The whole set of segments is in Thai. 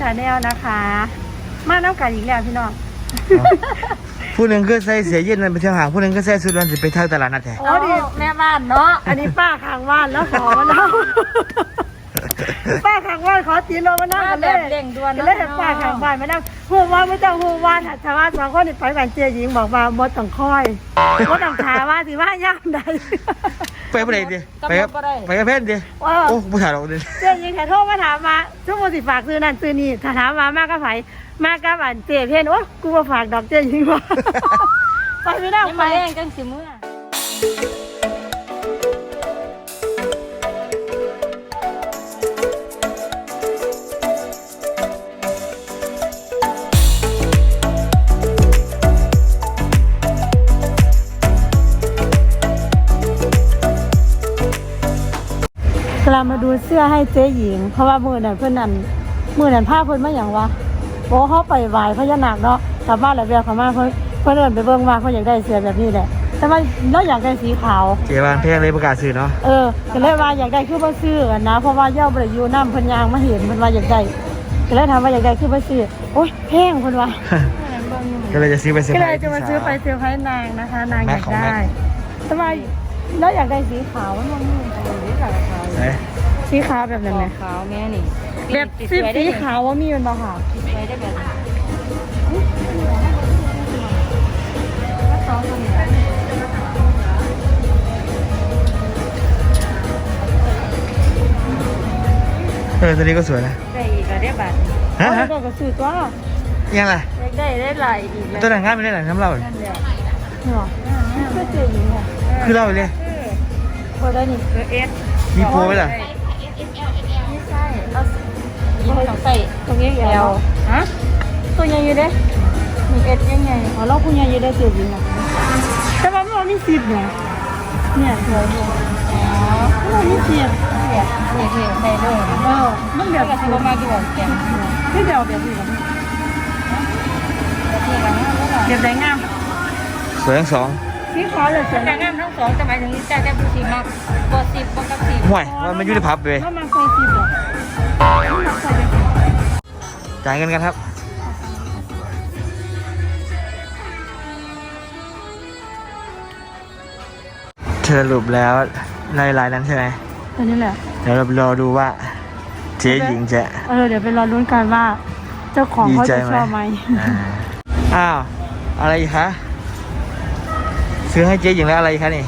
ชาแนลนะคะ มาน้ำกันอีกแล้วพี่น้องผู้หนึ่งก็ใส่เสียเย็นมันไปเที่ยวหางผู้หนึ่งก็ใส่สุดวันจะไปเที่ยวตลาดนัดแท้โอ้ดิแม่บ้านเนาะอันนี้ป้าข้างบ้านแล้วขอมาเนาะ ป้าข้างบ้านขอตีนลงมานั่งกันเลยแบบเร่งด่วนก็เลยให้ป้าข้างบ้านมานั่งหัวว่าไม่ต้องหัวว่าถ้าชาวบ้านสองคนนี่ไปกันเจียหญิงบอกว่าบดต้องคอยบดต้องถามว่าสิว่าย่ามใด ไปเมื่อไหร่ดิไปกับไปกับเพื่อนดิว่าโอ้ผู้ชายเราดิเจียหญิงแค่โทรมาถามมาชั่วโมงสิฝากซื้อนั่นซื้อนี่ถ้าถามมามากก็ไผมากก็อันเจียเพี้ยนโอ้กูมาฝากดอกเจียหญิงว่าไปไม่ได้ยังไปมาแรงจังสิเมื่อ มาดูเสื้อให้เจ๊หญิง เพราะว่ามือนั่นเพื่อนนั่นมือนั่นผ้าเพื่อนมาอย่างวะโอ้เขาไปไหวพญานาคเนาะกลับบ้านแล้วเบียเขามาเพื่อนเพื่อนเดินไปเบิ่งมาเขาอยากได้เสื้อแบบนี้แหละแต่ว่าเราอยากได้สีขาวเจวานแพงเลยประกาศสื่อเนาะเออก็เลยว่าอยากได้คือบ่ซื้อกันนะเพราะว่าเย่าบริยูน้ำเพิ่นยางมาเห็นเพิ่นว่าอยากได้ก็เลยถามว่าอยากได้คือบ่ซื้อโอ๊ยแพงเพิ่นว่าก็เลยจะซื้อไปเซอร์ก็ไพรเลยส์จะมาซื้อไปเซอร์ไพรส์นางนะคะ นางอแม็ยากกของแม็ได้กแต่ว่า แล้วอยากได้สีขาวมันมันสีขาวไหนสีขาวแบบนั้นไหมขาวแม่นี่แบบสีสีขาวว่ามีมันบ่ค่ะไปได้แบบเออตัวนี้ก็สวยนะได้อีกแล้วได้บัตรฮะเอาฮะแล้วก็ซื้อตัวยังไงได้ได้หลายอีกแล้วตัวไหนงานไม่ได้ไหนน้ำเล่านั่นแหละนี่หรอก็เจอหญิงอะ คือเล่าไปเลยเปิดได้นี่เออเอสมีโปรไหมล่ะไม่ใช่เอายิงสองใส่ตรงนี้แอแอลฮะตัวใหญ่อยู่เด้มีเอสยังไงอ๋อเราผู้ใหญ่อยู่ได้เจอหญิงอะแต่ว่ามันมีสิบเนี่ยเนี่ยสวยอยู่อ๋อมันมีสิบเนี่ยเนี่ยเนี่ยได้เลยเออมันแบเดี๋ยวบก็จะมามาดูแกมไม่เดียวแบบนี้หรอนี่กันนะแบบไหนงามสวยทั้งสอง สีขาวเลยสวยแต่งามทั้งสองจะหมายถึงแต่แต่ผู้สีมากบอสิบบอกับสีห่วยว่ามันอยู่ในพับเลยแล้วมันใส่สิบหรอมันใส่แบบจ่ายเงินกันครับเธอรูปแล้วในลายนั้นใช่ไหมตัวนี้แหละเดี๋ยวเรารอดูว่าเจ๊หญิงจะเออเดี๋ยวไปรอลุ้นกันว่า เจ้าของดีเขาใจจะไหมชอบไหมอ่าอ้าว อะไรอีกคะ ซื้อให้เจ๊หญิงแล้วอะไรอีกคะนี่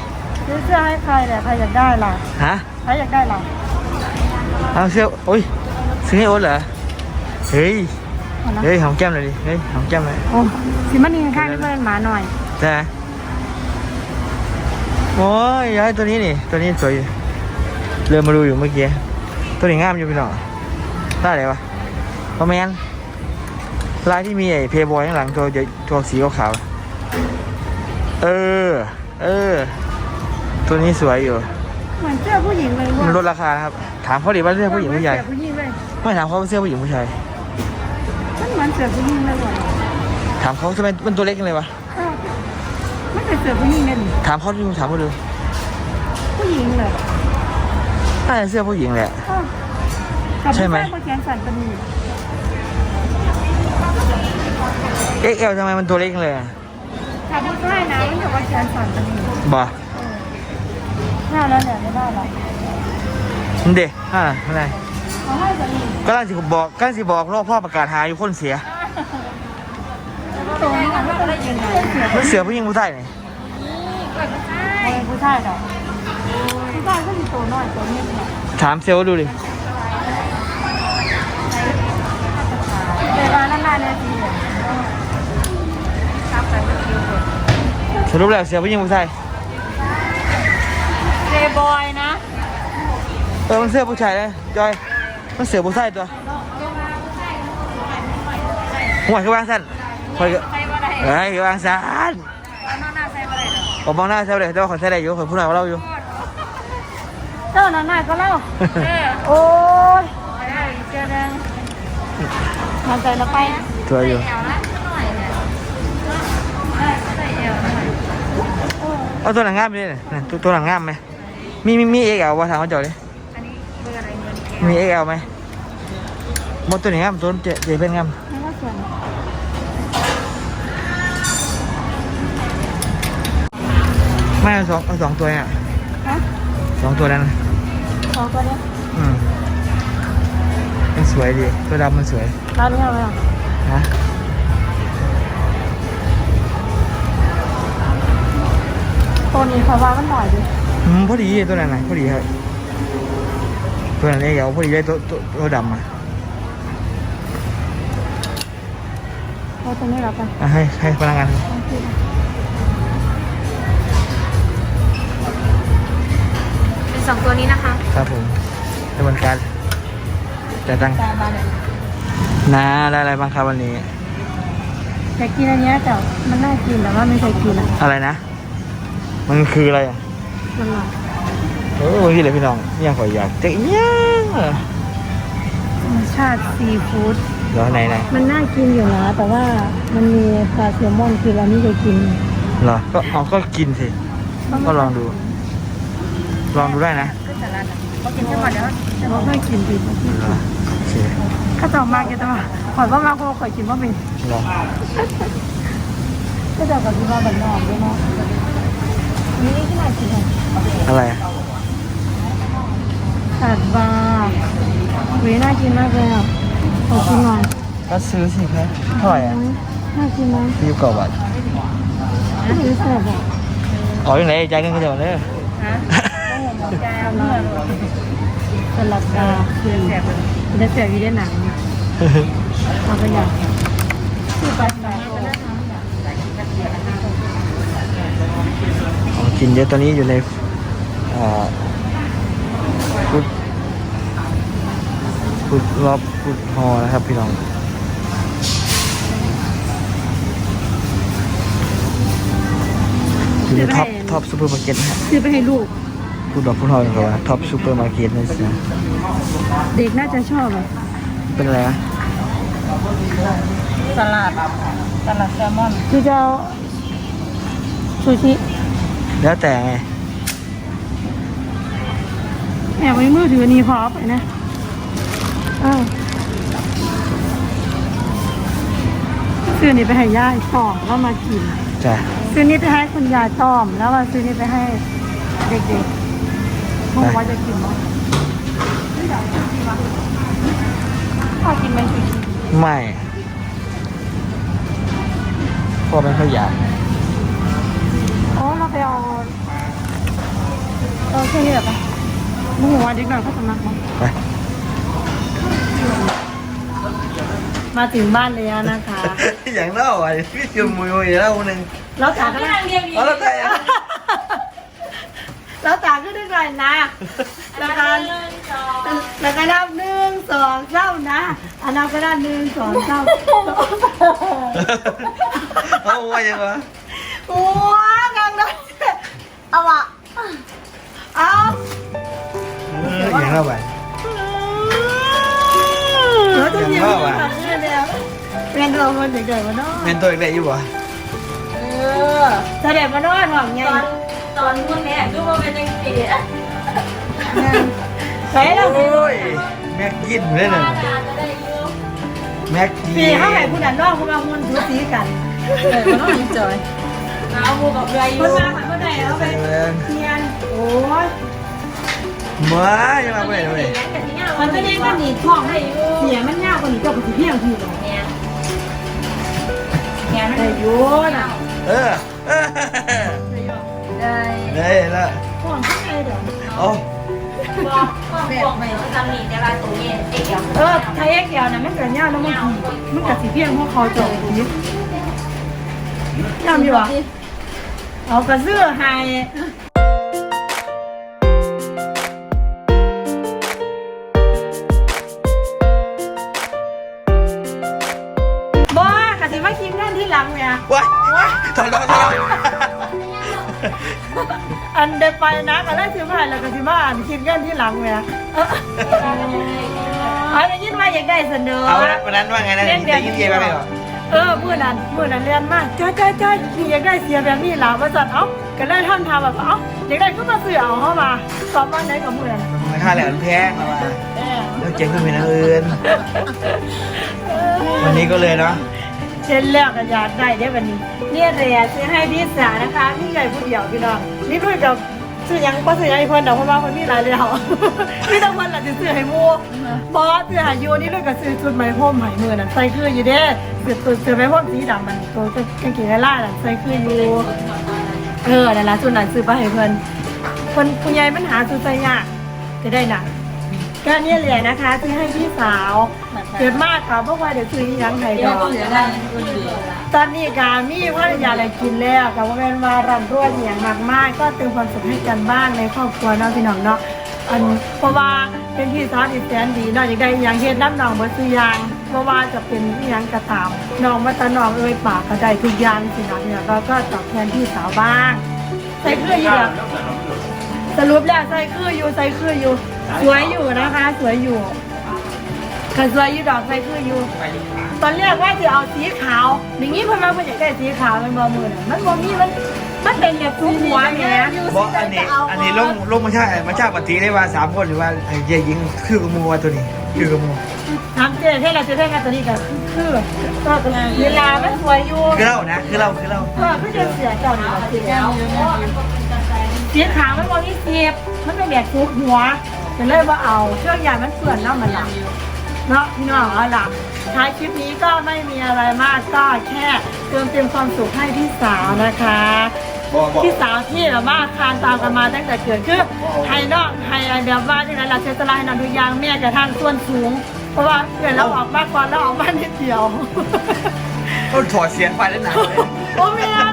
ซื้อเสื้อให้ใครแหละใครอยากได้ล่ะฮะใครอยากได้ล่ะเอาเสื้อโอ้ยซื้อให้โอ๊ตเหรอเฮ้ยเอานะเฮ้ยหอมแก้มหน่อยดิเฮ้ยหอมแก้มหน่อยโอ้สิมันนี่ข้างๆนี่เป็นหมาหน่อยใช่ไหมโอ้ยย้ายตัวนี้นี่ตัวนี้สวยอยู่เริ่มมาดูอยู่เมื่อกี้ตัวนี้งามอยู่พี่น้องได้อะไรวะคอมเมนลายที่มีไอ้เพย์บอยข้างหลังตัวเดียวตัวสีขาวๆ เออ เออ ตัวนี้สวยอยู่ เหมือนเสื้อผู้หญิงเลยว่ะมันลดราคานะครับ ถามเขาดิว่าเสื้อผู้หญิงผู้ชายเสื้อผู้หญิงเลยไม่ถามเขาว่าเสื้อผู้หญิงผู้ชาย มันเหมือนเสื้อผู้หญิงเลยว่ะถามเขาทำไมมันตัวเล็กจังเลยวะ เออมันเป็นเสื้อผู้หญิงเลยนี่ถามเขาดูถามเขาดูผู้หญิงเลยน่าจะเสื้อผู้หญิงแหละ เออกับใช่ไหม ผู้ชายคนแขนสั่นเป็นนี่ XL ทำไมมันตัวเล็กจังเลยอะ ถ้าผู้ชายนะมันจะว่าแขนสั่นเป็นนี่บ่น่าแล้วเนี่ยไม่ได้หรอกมันเด็กอ่าอะไรเขาให้จะนี่ก็ลังสิบอกก็ลังสิบอกโลกพ่อประกาศหาอยู่คนเสียตัวนี้มันก็ได้ยินเลยเสื้อมันเสือผู้หญิงผู้ชายนี่ไม่ผู้ชายหรอกผู้ชายก็มีตัวน้อยตัวนี้เนี่ยถามเซลล์ดูดิเวลานั้นนานเนี่ยทีเนี่ย สรุปแล้วเสือผู้หญิงผู้ชายเรบอยนะเออมันเสื้อผู้ชายเลยจอย มันเสือผู้ชายตัวหัวคือวางสั้นหัวคือใส่บ่ได้เฮ้ยคือวางสั้นเอาหน้าใส่บ่ได้หรอผมมองหน้าเซลล์เลยแต่ว่าขอใส่ได้อยู่ขอพูดหน่อยว่าเราอยู่เจ้านั้นน่ะก็เล่าเออโอ้ยได้เสื้อแดงมันใจละไปตัวอยู่แอลนะหน่อย เอาตัวหนังงามไปเลยนะตัวตัวหนังงามไหมมีมีมีเอกเอาว่าทางเขาเจาะเลยอันนี้เบอร์อะไรเงินแกมี XL ไหมหมดตัวไหนครับตัวเจเจเป็นครับไม่ว่าส่วนไม่เอาสองเอาสองตัวเนี่ยฮะสองตัวนั้นสองตัวเนี้ยอืมมันสวยดีตัวดำมันสวยร้านนี้เอาไหมอะนะ ตัวนี้เขาว่ามันหน่อยดิอืมพอดีตัวนั้นไหนะพอดีครับตัวนั้น XL พอดีได้ตัวตัวตัวดำอะเอาตัวนี้แล้วกันอะให้ให้พนักงานเป็นสองตัวนี้นะคะครับผมดำเนินการจ่ายตังค์ตาบานเนี่ยนะได้อะไรบ้างครับวันนี้อยากกินอันเนี้ยแต่มันน่ากินแต่ว่าไม่เคยกินอะ อะไรนะ มันคืออะไรอะมันหลอกเออวันนี้เลยพี่น้องเนี่ยขอยอยากจะเนี่ยธรรมชาติซีฟู้ดเหรอไหนไหนมันน่ากินอยู่นะ แต่ว่ามันมีปลาแซลมอนคือเราไม่เคยกินเหรอก็เอาก็กินสิก็ลองดู ลองดูได้นะก็จะรัดเขากินแค่หมดแล้วเราไม่กินดิเหรอโอเคข้าต่อมาแกต่อมาขอยว่ามาเพราะว่าขอยกินว่าเป็นเหรอก็จะกับที่ว่าบันนอกด้วยเนาะนี่ที่ไหนกิน อะอะไรอะขาดบาร์เว้ยน่ากินมากเลยอะขอกินหน่อยก็ซื้อสิครับเท่าไหร่อะน่ากินไหมซื้อกว่าบาทไม่รู้สึกอะอ๋อยังไงจ่ายเงินก็เดี๋ยวเด้อฮะแกเมื่อสลัดดาคือได้เสียวีได้หนังเอาไปอย่างคือไปไป ของ กินเยอะตัวนี้อยู่ในอ่าฟุตฟุตรอบฟุตฮอลนะครับพี่น้องอยู่ในท็อปท็อปซูเปอร์มาร์เก็ตนะฮะซื้อไปให้ลูก พูดแบบพูดทอยนะครับว่าท็อปซูเปอร์มาร์เก็ตนี่สิเด็กน่าจะชอบอะเป็นอะไรนะสลัดสลัดแซลมอนคือจะเอาซูชิ แล้วแต่ไงแอบไว้มือถือนี่พอเอาไปนะเออซื้อนี่ไปให้ย่ายต่อมแล้วมากิน จ้ะซื้อนี่ไปให้คุณยายต้อม แล้วมาซื้อนี่ไปให้เด็กๆพวกว่าจะกินมั้ยพอกินไหมซูชิไม่พ่อไม่ค่อยอยาก เอาแค่นี้เหรอปะมึงหัวเด็กหน่อยเขาสำนักมั้งไปมาถึงบ้านแล้วนะคะ อย่างเล่าอะพี่จุ่มมวยเล่าหนึ่งแล้วตาก็ไม่ได้ทางเดียวดีเอาแล้วแต่อะแล้วตาก็ได้ก่อนนะแล้วก็แล้วก็นับหนึ่งสองเก้านะอันนับก็ได้หนึ่งสองเก้าเอาว่ายังวะโอ้กังได้เอาอะ อย่างเล่าไปเดี๋ยวต้องยิ้แบบนี้เดียวเป็นเราคนเด็กๆมาเนาะเป็นตัวเด็กอยู่ะเออแสดงมาเนาะหวังไงตอนตอนพวกนี้ดูว่าเป็นยังไงใส่เราสิโอ้ยแม็กกินเลยนะอาจจะได้ยูแม็กกินปีเข้าให้ผู้นั้นนอกผู้บางคนดูสีกันเออมาเนาะจอยเอาบูกับเรือคยูนมาผ่านคนไหนเอาไปเทียนโอ้ย มายังมาไปเลยมันไม่ได้กันหนีท้องได้เสียมันยากกว่านี้เจ้าก็สิเพียงทีหรอเนี่ยเนี่ยแต่ยูน่ะเออเออได้ได้แล้วท้องข้างในเดี๋ยวเอาบอกบอกไปว่าจำหนีแต่ละตัวเย็นเด็กอย่างเออไทยเอ็กเดียวนะมันเกิดยากแล้วมันทีมันกับสิเพียงพวกเขาจบทียามอยู่อะเอากระเสื้อให้ ว้ายถอยถอยถอยอันเดไปนะกันแล้วสิมาแล้วก็สิมาอ่านคิดเงินที่หลังเนี่ยเอออันนี้ยินว่าอยากได้เสนอเอาวันนั้นว่าไงนะได้ยินเย็นไหมเหรอเออมื่อนั้นมื่อนั้นเรียนมากจ้าจ้าจ้าพี่อยากได้เสียแบบนี้หล่ะว่าจัดเอ้าก็เลยท่านทำแบบเอ้าอยากได้ก็มาเสือเอาเข้ามาสอบวันไหนกับมื่อนั้นมันค่าแหลมแพงมาเออแล้วเจ๋งขึ้นเป็นอันอื่นวันนี้ก็เลยเนาะ เช่นแล้วก็อยากได้ได้วันนี้ เนี่ยเลยซื้อให้พี่สาวนะคะพี่ใหญ่ผู้เดียวพี่น้องนี่ด้วยกับซื้อยังก็ซื้อให้เพิ่นดอกเพราะว่าเพิ่นมีหลายเรื่อพี่ต้องเพิ่นล่ะจะซื้อให้มู่บอสซื้อให้ยูนี่ด้วยกับซื้อชุดไหมพรมไหมมือนั่นใส่คืออยู่เด้ซื้อตัวซื้อไหมพรมสีดำมันตัวกางเกงลายนั่นใส่คืออยู่เออนั่นล่ะชุดนั้นซื้อไปให้เพิ่อนเพิ่นผู้ใหญ่มันหาชุดใส่ยากจะได้หนักก็เนี่ยเลยนะคะซื้อให้พี่สาว เกิดมากค่ะเพราะว่าเดี๋ยวซื้ออีหยังให้ดอกตอนนี้กามีว่าอยากอะไรกินแล้วกับว่าเป็นมารำรวยอย่างมากมากก็เติมความสุขให้กันบ้างในครอบครัวเนาะพี่น้องเนาะอันเพราะว่าเป็นพี่สาวที่แสนดีเนาะอยากได้อหย่างเฮ็ดน้ำหนองบดทุกอยางเพราะว่าจะเป็นอหย่างกระตามน้องมาตาน้องเอ้ยปากก็ได้ทุกอย่างสินะเนี่ยเราก็ตอบแทนพี่สาวบ้างใส่เครื่องอยู่แบบสรุปแล้วใส่เครื่องอยู่ใส่เครื่องอยู่ สวยอยู่นะคะ สวยอยู่ กันสวยอยู่ดอกใส่เครื่องอยู่ ตอนแรกว่าจะเอาสีขาว อย่างนี้เพนมาเพิ่นอยากได้สีขาวมันบ่มือน่ะมันบ่มีมันมันเป็นแบบทุกหัวแหมบอกอันนี้อันนี้ลงลงมาใช่มาใช่ปฏิได้ว่าสามคนหรือว่าไอ้เยยิงคือกบหมูว่าตัวนี้คือกบหมูถามเจ๊ให้เราจะได้กันตัวนี้ก็คือก็เวลามันสวยอยู่คือเรานะคือเราคือเราก็คือจะเสียเจ้านี่ล่ะสีขาวสีขาวมันบ่มีเสียบมันเป็นแบบทุกหัวจะเลยว่าเอาเครื่องยางมันเปื้อนแล้วมันล่ะ เนาะพี่น้องเอาล่ะท้ายคลิปนี้ก็ไม่มีอะไรมากก็แค่เติมเต็มความสุขให้พี่สาวนะคะ บอกบอก พี่สาวที่แบบว่าคานตามกันมาตั้งแต่เกิดคือไฮนอกไฮแบบว่าที่นั้นเราใช้สไลด์นอนทุกอย่างแม่กระทั่งส่วนสูง เพราะว่าเกิดเราออกมากกว่าเราออกมานิดเดียวก็ถอดเสียงไปแล้วหนักเลย โอ้แม่น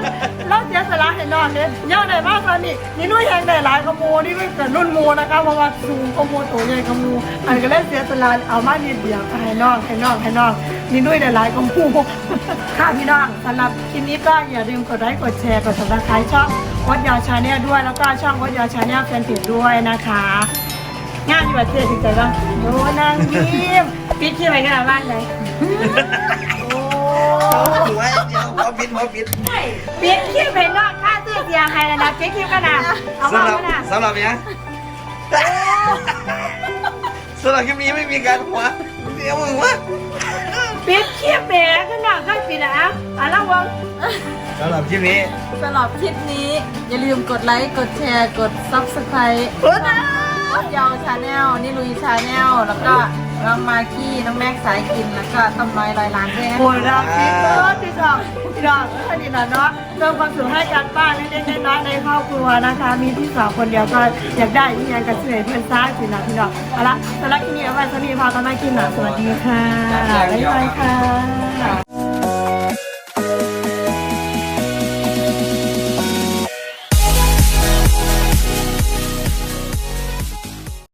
เราเสียสละให้นอนเนี่ยเยอะเลยมากตอนนี้นี่นุ่ยแหงได้หลายขโมยนี่ไม่เกิดรุ่นโมนะคะเพราะว่าสูงขโมยตัวใหญ่ขโมยอันก็เลยเสียสละเอามานิดเดียวให้นอกให้นอกให้นอกนี่นุ่ยได้หลายขโมยค่ะพี่น้องสำหรับคลิปนี้ก็อย่าลืมกดไลค์กดแชร์กดสับสไครต์ช่องวัดยาวชาแนลด้วยแล้วก็ช่องวัดยาวชาแนลแฟนเพจด้วยนะคะงานอยู่แบบเจ๊ถึงใจบ้างโอ้นางยิ้มปิดคลิปไปกันบ้านเลยโอ้ถือว่าเดียวหัวปิดหัวปิดปิด เสียงให้แล้วนะปิดคลิปกันนะเอาสำมาหรับกันนะสำหรับเนี้ยสำหรับคลิปนี้ไม่มีการหัวเดี๋ยวมึงวะปิดคลิปแหมข้างนอกก็ปิดนะอะอะแล้ววังสำหรับคลิปนี้สำหรับคลิปนี้ อย่าลืมกดไลค์ กดแชร์ กด subscribe วัดยาวชาแนลนี่ลุยชาแนลแล้วก็ น้องมากกี้น้องแม็กสายกินแล้วก็ต้มน้อยลอยล้านด้วยนะโอ้ยรักพี่เบิร์ดพี่ดอกพี่ดอกแค่นี้นะเนาะเติมความสุขให้กันบ้างเล็กๆน้อยๆในครอบครัวนะคะ มีพี่สาวคนเดียวก็อยากได้ที่ยังกระเสื่อยเพื่อนซ้ายสินะพี่ดอกเอาละสำหรับที่นี่เอาไว้สวัสดีพากันไม่กินหนาสวัสดีค่ะบ๊ายบายค่ะ